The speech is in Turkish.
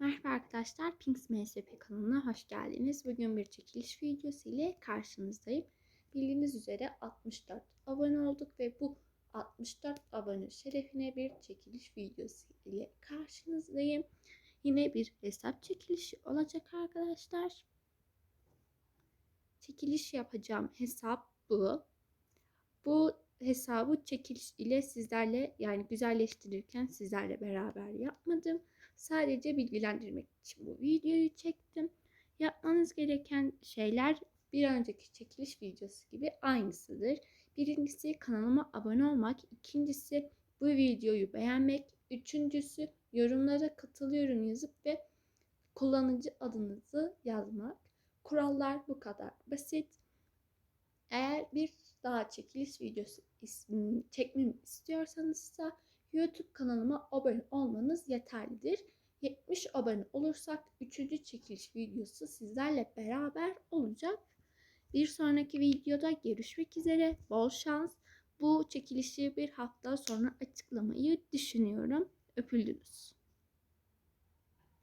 Merhaba arkadaşlar, Pinks MSP kanalına hoş geldiniz. Bugün bir çekiliş videosu ile karşınızdayım. Bildiğiniz üzere 64 abone olduk ve bu 64 abone şerefine bir çekiliş videosu ile karşınızdayım. Yine bir hesap çekilişi olacak arkadaşlar. Çekiliş yapacağım hesap bu. Bu hesabı çekiliş ile sizlerle yani güzelleştirirken sizlerle beraber yapmadım. Sadece bilgilendirmek için bu videoyu çektim. Yapmanız gereken şeyler bir önceki çekiliş videosu gibi aynısıdır. Birincisi kanalıma abone olmak, ikincisi bu videoyu beğenmek, üçüncüsü yorumlara katılıyorum yazıp ve kullanıcı adınızı yazmak. Kurallar bu kadar basit. Eğer daha çekiliş videosu çekmemi istiyorsanız da YouTube kanalıma abone olmanız yeterlidir. 70 abone olursak 3. çekiliş videosu sizlerle beraber olacak. Bir sonraki videoda görüşmek üzere. Bol şans. Bu çekilişi bir hafta sonra açıklamayı düşünüyorum. Öpüldünüz.